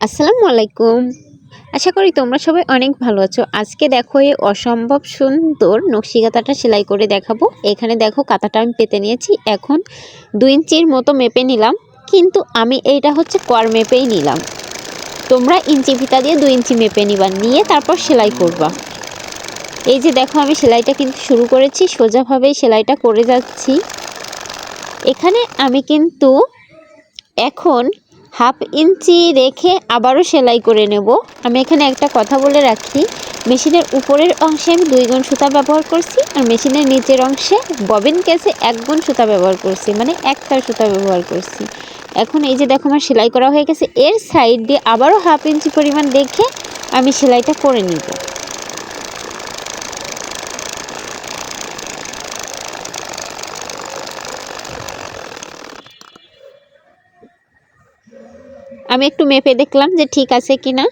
আসসালামু আলাইকুম। আশা করি তোমরা সবাই অনেক ভালো আছো। আজকে দেখো এই অসম্ভব সুন্দর নকশি কাঁথাটা সেলাই করে দেখাবো। এখানে দেখো কাঁথাটা আমি পেতে নিয়েছি। এখন দুই ইঞ্চির মতো মেপে নিলাম। কিন্তু আমি এইটা হচ্ছে কর মেপেই নিলাম। তোমরা ইঞ্চি ফিতা দিয়ে দুই ইঞ্চি মেপে নিবা। নিয়ে তারপর সেলাই করবা। এই যে দেখো আমি সেলাইটা কিন্তু শুরু করেছি। সোজাভাবেই সেলাইটা করে যাচ্ছি। এখানে আমি কিন্তু এখন হাফ ইঞ্চি রেখে আবারও সেলাই করে নেব। আমি এখানে একটা কথা বলে রাখি, মেশিনের উপরের অংশে আমি দুই গুণ সুতা ব্যবহার করছি আর মেশিনের নিচের অংশে ববিন কেসে এক গুণ সুতা ব্যবহার করছি মানে একটা সুতা ব্যবহার করছি। এখন এই যে দেখো আমার সেলাই করা হয়ে গেছে, এর সাইড দিয়ে আবারও হাফ ইঞ্চি পরিমাণ দেখে আমি সেলাইটা করে নিব। আমি একটু মেপে দেখলাম যে ঠিক আছে কি না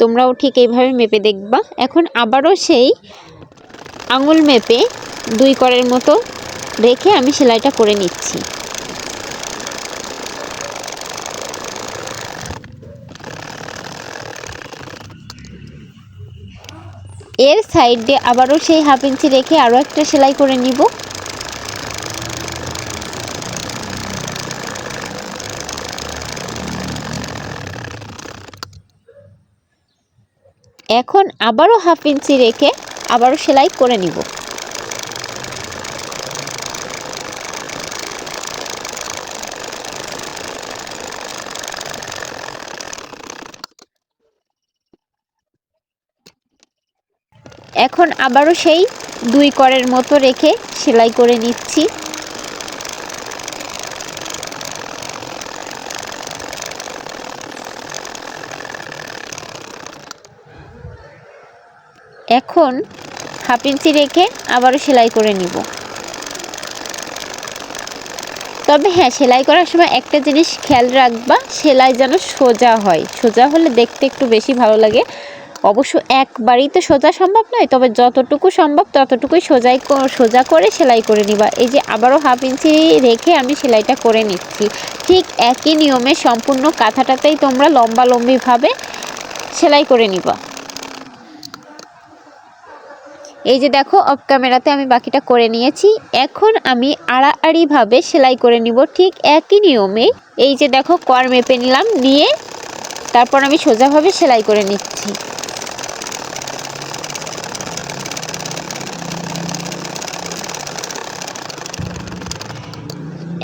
তোমরাও ঠিক এইভাবে মেপে দেখবা। এখন আবারও সেই আঙুল মেপে দুই করের মতো রেখে আমি সেলাইটা করে নিচ্ছি। এর সাইড দিয়ে আবারও সেই হাফ ইঞ্চি রেখে আরও একটা সেলাই করে নিব এখন আবারও হাফ ইঞ্চি রেখে আবারও সেলাই করে নিব। এখন আবারও সেই দুই করের মতো রেখে সেলাই করে নিচ্ছি। এখন হাফ ইঞ্চি রেখে আবারও সেলাই করে নিব। তবে হ্যাঁ সেলাই করার সময় একটা জিনিস খেয়াল রাখবা, সেলাই যেন সোজা হয়। সোজা হলে দেখতে একটু বেশি ভালো লাগে। অবশ্য একবারই তো সোজা সম্ভব নয়, তবে যতটুকু সম্ভব ততটুকুই সোজাই সোজা করে সেলাই করে নিবা। এই যে আবারও হাফ ইঞ্চি রেখে আমি সেলাইটা করে নিচ্ছি। ঠিক একই নিয়মে সম্পূর্ণ কাঁথাটাতেই তোমরা লম্বা লম্বিভাবে সেলাই করে নিবা। এই যে দেখো অফ ক্যামেরাতে আমি বাকিটা করে নিয়েছি। এখন আমি আড়াআড়িভাবে সেলাই করে নিব ঠিক একই নিয়মে। এই যে দেখো, কর মেপে নিলাম, নিয়ে তারপর আমি সোজাভাবে সেলাই করে নিচ্ছি।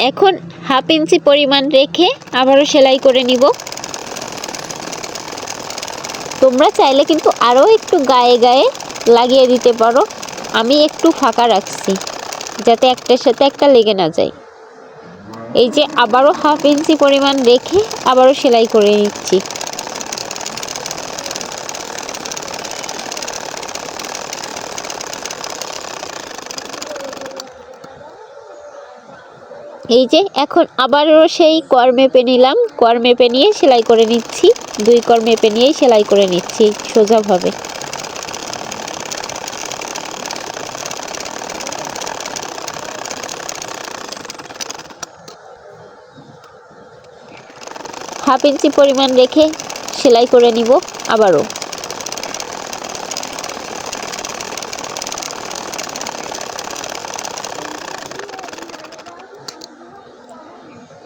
এখন হাফ ইঞ্চি পরিমাণ রেখে আবারও সেলাই করে নিব। তোমরা চাইলে কিন্তু আরও একটু গায়ে গায়ে লাগিয়ে দিতে পারো। আমি একটু ফাঁকা রাখছি, যাতে একটার সাথে একটা লেগে না যায়। এই যে আবারও হাফ ইঞ্চি পরিমাণ রেখে আবারও সেলাই করে নিচ্ছি। এই যে এখন আবারও সেই কর মেপে নিলাম। কর মেপে নিয়ে সেলাই করে নিচ্ছি। দুই কর মেপে নিয়েই সেলাই করে নিচ্ছি সোজাভাবে। হাফ ইঞ্চি পরিমাণ রেখে সেলাই করে নিব আবারও।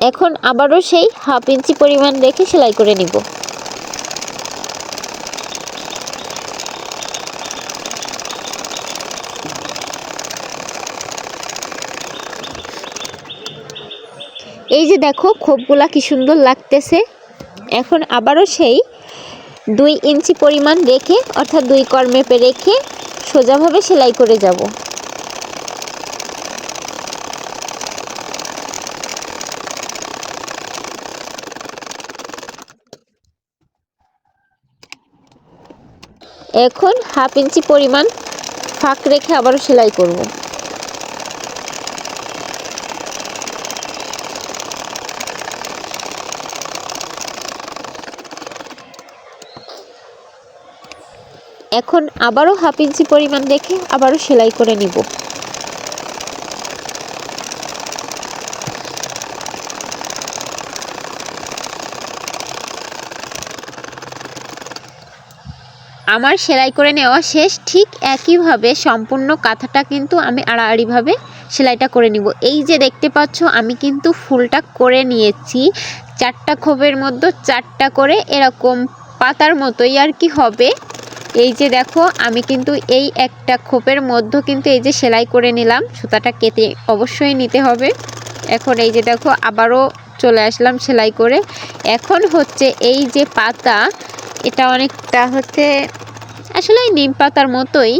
এখন আবারও সেই হাফ ইঞ্চি পরিমাণ রেখে সেলাই করে নিব। এই যে দেখো খোপগুলা কি সুন্দর লাগতেছে। এখন আবারও সেই দুই ইঞ্চি পরিমাণ রেখে, অর্থাৎ দুই কর মেপে রেখে সোজাভাবে সেলাই করে যাব। এখন হাফ ইঞ্চি পরিমাণ ফাঁক রেখে আবারও সেলাই করব। এখন আবারও হাফ ইঞ্চি পরিমাণ রেখে আবারও সেলাই করে নিব। আমার সেলাই করে নেওয়া শেষ, ঠিক একইভাবে সম্পূর্ণ কাঁথাটা কিন্তু আমি আড়াআড়িভাবে সেলাইটা করে নিব। এই যে দেখতে পাচ্ছ, আমি কিন্তু ফুলটা করে নিয়েছি। চারটা খোপের মধ্যে চারটা করে এরকম পাতার মতোই আর কি হবে। এই যে দেখো, আমি কিন্তু এই একটা খোপের মধ্যে কিন্তু এই যে সেলাই করে নিলাম। সুতাটা কেটে অবশ্যই নিতে হবে। এখন এই যে দেখো, আবারও চলে আসলাম সেলাই করে। এখন হচ্ছে এই যে পাতা, এটা অনেকটা হচ্ছে আসলে নিম পাতার মতোই।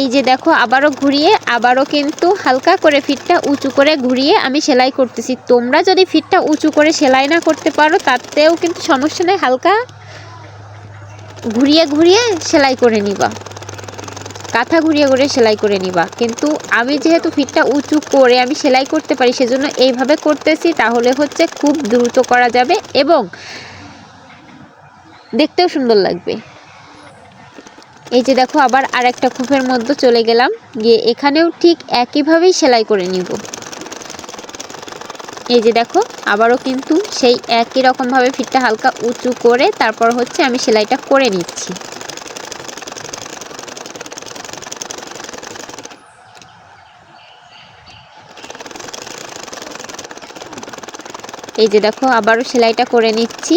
এই যে দেখো, আবারও ঘুরিয়ে, আবারও কিন্তু হালকা করে ফিটটা উঁচু করে ঘুরিয়ে আমি সেলাই করতেছি। তোমরা যদি ফিটটা উঁচু করে সেলাই না করতে পারো, তাতেও কিন্তু সমস্যা নেই। হালকা ঘুরিয়ে ঘুরিয়ে সেলাই করে নিবা। কাঁথা ঘুরিয়ে ঘুরিয়ে সেলাই করে নিবা। কিন্তু আমি যেহেতু ফিটটা উঁচু করে আমি সেলাই করতে পারি, সেজন্য এইভাবে করতেছি, তাহলে হচ্ছে খুব দ্রুত করা যাবে এবং দেখতেও সুন্দর লাগবে। এই যে দেখো, আবার আর একটা খোপের মধ্যে চলে গেলাম। গিয়ে এখানেও ঠিক একইভাবেই সেলাই করে নিব। এই যে দেখো, আবারও কিন্তু সেই একই রকমভাবে ফিটটা হালকা উঁচু করে তারপর হচ্ছে আমি সেলাইটা করে নিচ্ছি। এই যে দেখো, আবারও সেলাইটা করে নিচ্ছি।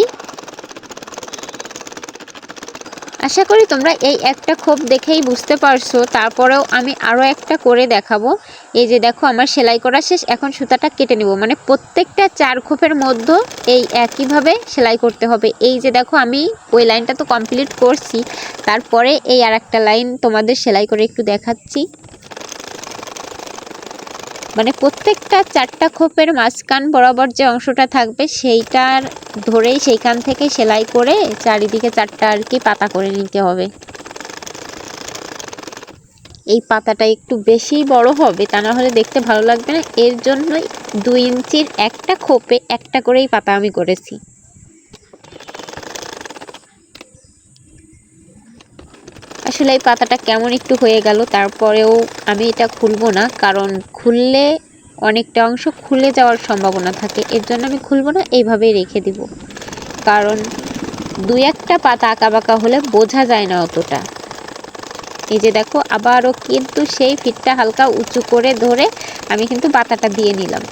আশা করি তোমরা এই একটা খোপ দেখেই বুঝতে পারছ। তারপরেও আমি আরও একটা করে দেখাবো। এই যে দেখো, আমার সেলাই করা শেষ। এখন সুতাটা কেটে নেব। মানে প্রত্যেকটা চার খোপের মধ্যে এই একইভাবে সেলাই করতে হবে। এই যে দেখো, আমি ওই লাইনটা তো কমপ্লিট করছি। তারপরে এই আর একটা লাইন তোমাদের সেলাই করে একটু দেখাচ্ছি। মানে প্রত্যেকটা চারটা খোপের মাঝখান বরাবর যে অংশটা থাকবে, সেইটার ধরেই সেইখান থেকে সেলাই করে চারিদিকে চারটা আর কি পাতা করে নিতে হবে। এই পাতাটা একটু বেশি বড় হবে, তা না হলে দেখতে ভালো লাগবে না। এর জন্যই দুই ইঞ্চির একটা খোপে একটা করেই পাতা আমি করেছি। আসলে এই পাতাটা কেমন একটু হয়ে গেল, তারপরেও আমি এটা খুলবো না, কারণ খুললে অনেকটা অংশ খুলে যাওয়ার সম্ভাবনা থাকে, এর জন্য আমি খুলবো না, এইভাবেই রেখে দিব। কারণ দুই একটা পাতা আঁকা বাঁকা হলে বোঝা যায় না অতটা। এই যে দেখো, আবারও কিন্তু সেই ফিটটা হালকা উঁচু করে ধরে আমি কিন্তু পাতাটা দিয়ে নিলাম।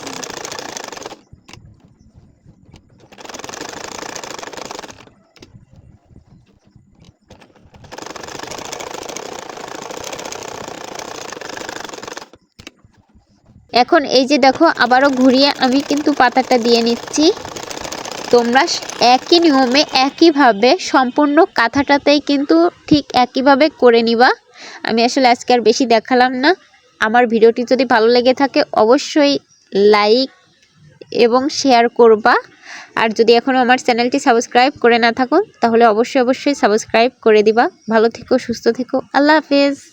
এখন এই যে দেখো, আবারও ঘুরিয়ে আমি কিন্তু পাতাটা দিয়ে নিচ্ছি। তোমরা একই নিয়মে, একইভাবে সম্পূর্ণ কাঁথাটাতেই কিন্তু ঠিক একইভাবে করে নিবা। আমি আসলে আজকে আর বেশি দেখালাম না। আমার ভিডিওটি যদি ভালো লেগে থাকে, অবশ্যই লাইক এবং শেয়ার করবা। আর যদি এখনও আমার চ্যানেলটি সাবস্ক্রাইব করে না থাকো, তাহলে অবশ্যই অবশ্যই সাবস্ক্রাইব করে দিবা। ভালো থেকো, সুস্থ থেকো। আল্লাহ হাফেজ।